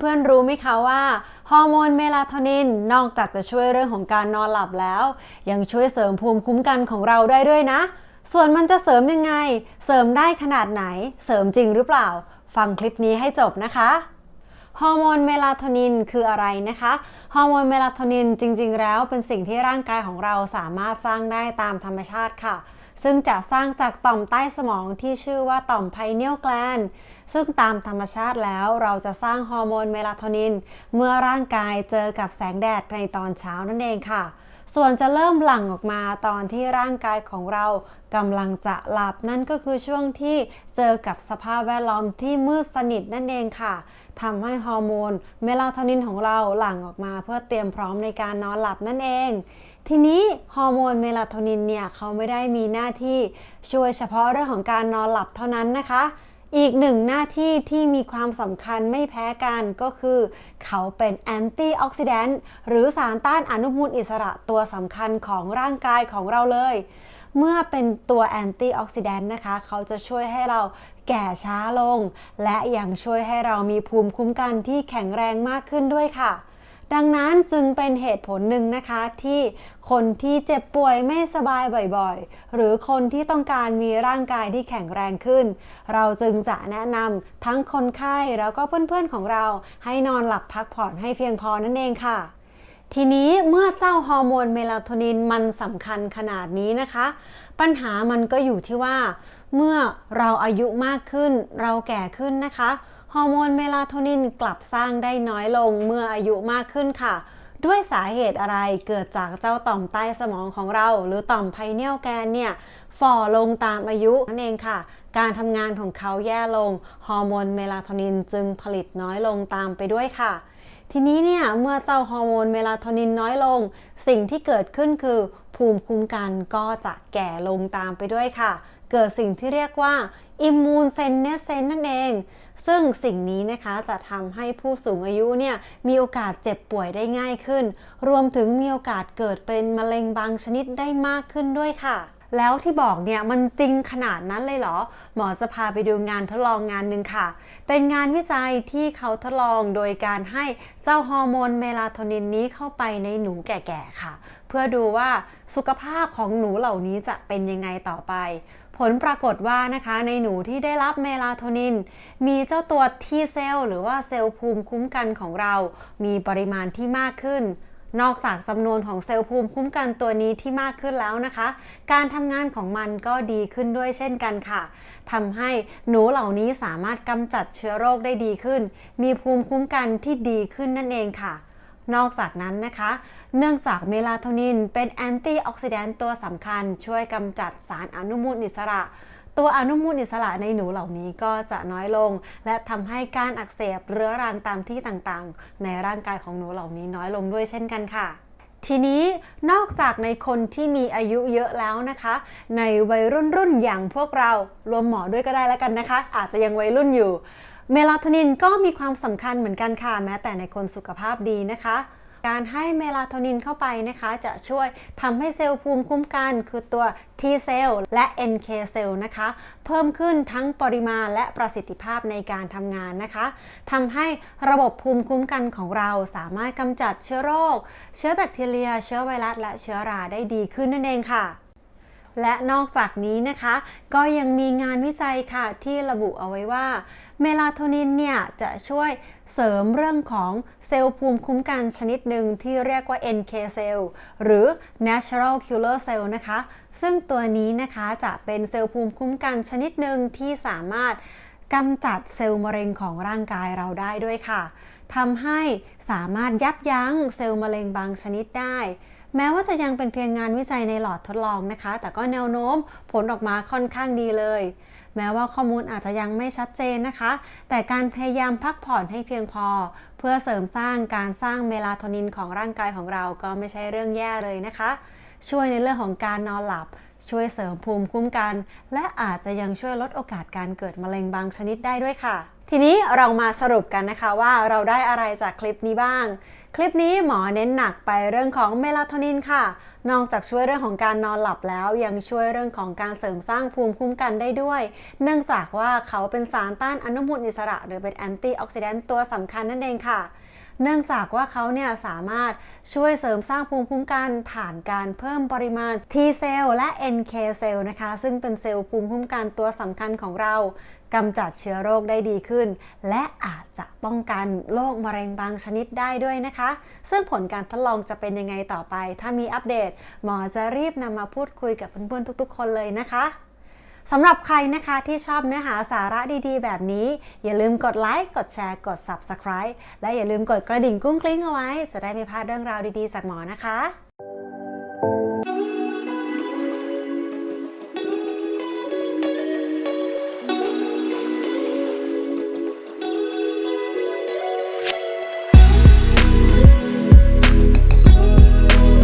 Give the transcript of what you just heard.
เพื่อนๆรู้ไหมคะว่าฮอร์โมนเมลาโทนินนอกจากจะช่วยเรื่องของการนอนหลับแล้ว ยังช่วยเสริมภูมิคุ้มกันของเราได้ด้วยนะ ส่วนมันจะเสริมยังไง เสริมได้ขนาดไหน เสริมจริงหรือเปล่า ฟังคลิปนี้ให้จบนะคะ ฮอร์โมนเมลาโทนินคืออะไรนะคะ ฮอร์โมนเมลาโทนินจริง ๆ แล้วเป็นสิ่งที่ร่างกายของเราสามารถสร้างได้ตามธรรมชาติค่ะ ซึ่งจะสร้างจากต่อมใต้สมองที่ชื่อว่าต่อมไพเนียลแกลนซึ่งตามธรรมชาติแล้วเราจะสร้างฮอร์โมนเมลาโทนิน เมื่อร่างกายเจอกับแสงแดดในตอนเช้านั่นเองค่ะ ส่วนจะเริ่มหลั่งออกมาตอนที่ร่างกายของเรากำลังจะหลับนั่นก็คือช่วงที่เจอกับสภาพแวดล้อมที่มืดสนิทนั่นเองค่ะทำให้ฮอร์โมนเมลาโทนินของเราหลั่งออกมาเพื่อเตรียมพร้อมในการนอนหลับนั่นเอง ทีนี้ฮอร์โมนเมลาโทนินเนี่ยเขาไม่ได้มีหน้าที่ช่วยเฉพาะเรื่องของการนอนหลับเท่านั้นนะคะ อีกหนึ่งหน้าที่ที่มีความสำคัญไม่แพ้กันก็คือ เขาเป็นแอนตี้ออกซิแดนต์หรือสารต้านอนุมูลอิสระตัวสำคัญของร่างกายของเราเลย เมื่อเป็นตัวแอนตี้ออกซิแดนต์นะคะ เขาจะช่วยให้เราแก่ช้าลง และยังช่วยให้เรามีภูมิคุ้มกันที่แข็งแรงมากขึ้นด้วยค่ะ ดังนั้นจึงเป็นเหตุผลหนึ่งนะคะที่คนที่เจ็บป่วยไม่สบายบ่อยๆ หรือคนที่ต้องการมีร่างกายที่แข็งแรงขึ้น เราจึงจะแนะนำทั้งคนไข้แล้วก็เพื่อนๆของเราให้นอนหลับพักผ่อนให้เพียงพอนั่นเองค่ะ ทีนี้เมื่อเจ้าฮอร์โมนเมลาโทนินมันสำคัญขนาดนี้นะคะ ปัญหามันก็อยู่ที่ว่า เมื่อเราอายุมากขึ้น เราแก่ขึ้นนะคะฮอร์โมนเมลาโทนินกลับสร้างได้น้อยลงเมื่ออายุมากขึ้นค่ะ ด้วยสาเหตุอะไรเกิดจากเจ้าต่อมใต้สมองของเรา หรือต่อมไพเนียลแกนเนี่ยฝ่อลงตามอายุนั่นเองค่ะ การทำงานของเขาแย่ลง ฮอร์โมนเมลาโทนินจึงผลิตน้อยลงตามไปด้วยค่ะ ทีนี้เนี่ยเมื่อเจ้าฮอร์โมนเมลาโทนินน้อยลง สิ่งที่เกิดขึ้นคือ ภูมิคุ้มกันก็จะแก่ลงตามไปด้วยค่ะ เกิดสิ่งที่เรียกว่าอิมมูนเซนเนสเซนนั่นเอง ซึ่งสิ่งนี้นะคะจะทำให้ผู้สูงอายุเนี่ยมีโอกาสเจ็บป่วยได้ง่ายขึ้น รวมถึงมีโอกาสเกิดเป็นมะเร็งบางชนิดได้มากขึ้นด้วยค่ะแล้วที่บอกเนี่ยมันจริงขนาดนั้นเลยเหรอ หมอจะพาไปดูงานทดลองงานหนึ่งค่ะ เป็นงานวิจัยที่เขาทดลองโดยการให้เจ้าฮอร์โมนเมลาโทนินนี้เข้าไปในหนูแก่ๆค่ะ เพื่อดูว่าสุขภาพของหนูเหล่านี้จะเป็นยังไงต่อไป ผลปรากฏว่านะคะในหนูที่ได้รับเมลาโทนิน มีเจ้าตัว T เซลล์หรือว่าเซลล์ภูมิคุ้มกันของเรา มีปริมาณที่มากขึ้น นอกจากจำนวนของเซลล์ภูมิคุ้มกันตัวนี้ที่มากขึ้นแล้วนะคะ การทำงานของมันก็ดีขึ้นด้วยเช่นกันค่ะทำให้หนูเหล่านี้สามารถกำจัดเชื้อโรคได้ดีขึ้น มีภูมิคุ้มกันที่ดีขึ้นนั่นเองค่ะ นอกจากนั้นนะคะ เนื่องจากเมลาโทนินเป็นแอนตี้ออกซิแดนต์ตัวสำคัญ ช่วยกำจัดสารอนุมูลอิสระ ตัวอนุมูลอิสระในหนูเหล่านี้ก็จะน้อยลง และทำให้การอักเสบเรื้อรังตามที่ต่างๆ ในร่างกายของหนูเหล่านี้น้อยลงด้วยเช่นกันค่ะทีนี้นอกจากในคนที่มีอายุเยอะแล้วนะคะ ในวัยรุ่นรุ่นอย่างพวกเรารวมหมอด้วยก็ได้แล้วกันนะคะ อาจจะยังวัยรุ่นอยู่ เมลาโทนินก็มีความสำคัญเหมือนกันค่ะ แม้แต่ในคนสุขภาพดีนะคะ การให้เมลาโทนินเข้าไปนะคะ จะช่วยทำให้เซลล์ภูมิคุ้มกัน คือตัว T เซลล์และ NK เซลล์นะคะ เพิ่มขึ้นทั้งปริมาณและประสิทธิภาพในการทำงานนะคะทำให้ระบบภูมิคุ้มกันของเราสามารถกำจัดเชื้อโรค เชื้อแบคทีเรีย เชื้อไวรัสและเชื้อราได้ดีขึ้นนั่นเองค่ะ และนอกจากนี้นะคะ ก็ยังมีงานวิจัยค่ะที่ระบุเอาไว้ว่า เมลาโทนินเนี่ยจะช่วยเสริมเรื่องของเซลล์ภูมิคุ้มกันชนิดหนึ่งที่เรียกว่า NK เซลล์หรือ Natural Killer Cell นะคะ ซึ่งตัวนี้นะคะจะเป็นเซลล์ภูมิคุ้มกันชนิดหนึ่งที่สามารถกำจัดเซลล์มะเร็งของร่างกายเราได้ด้วยค่ะทำให้สามารถยับยั้งเซลล์มะเร็งบางชนิดได้ แม้ว่าจะยังเป็นเพียงงานวิจัยในหลอดทดลองนะคะ แต่ก็แนวโน้มผลออกมาค่อนข้างดีเลย แม้ว่าข้อมูลอาจจะยังไม่ชัดเจนนะคะ แต่การพยายามพักผ่อนให้เพียงพอ เพื่อเสริมสร้างการสร้างเมลาโทนินของร่างกายของเราก็ไม่ใช่เรื่องแย่เลยนะคะ ช่วยในเรื่องของการนอนหลับ ช่วยเสริมภูมิคุ้มกัน และอาจจะยังช่วยลดโอกาสการเกิดมะเร็งบางชนิดได้ด้วยค่ะ ทีนี้เรามาสรุปกันนะคะว่าเราได้อะไรจากคลิปนี้บ้าง คลิปนี้หมอเน้นหนักไปเรื่องของเมลาโทนินค่ะ นอกจากช่วยเรื่องของการนอนหลับแล้ว ยังช่วยเรื่องของการเสริมสร้างภูมิคุ้มกันได้ด้วย เนื่องจากว่าเขาเป็นสารต้านอนุมูลอิสระ หรือเป็นแอนตี้ออกซิแดนต์ตัวสำคัญนั่นเองค่ะ เนื่องจากว่าเขาเนี่ยสามารถช่วยเสริมสร้างภูมิคุ้มกันผ่านการเพิ่มปริมาณ T เซลล์และ NK เซลล์นะคะ ซึ่งเป็นเซลล์ภูมิคุ้มกันตัวสำคัญของเรากำจัดเชื้อโรคได้ดีขึ้น และอาจจะป้องกันโรคมะเร็งบางชนิดได้ด้วยนะคะ ซึ่งผลการทดลองจะเป็นยังไงต่อไป ถ้ามีอัปเดต หมอจะรีบนำมาพูดคุยกับเพื่อนๆทุกๆ คนเลยนะคะ สำหรับใครนะคะที่ชอบเนื้อหาสาระดีๆ แบบนี้ อย่าลืมกดไลค์กดแชร์กด Subscribe และอย่าลืมกดกระดิ่งกุ้งกลิ้งเอาไว้ จะได้ไม่พลาดเรื่องราวดีๆจากหมอนะคะ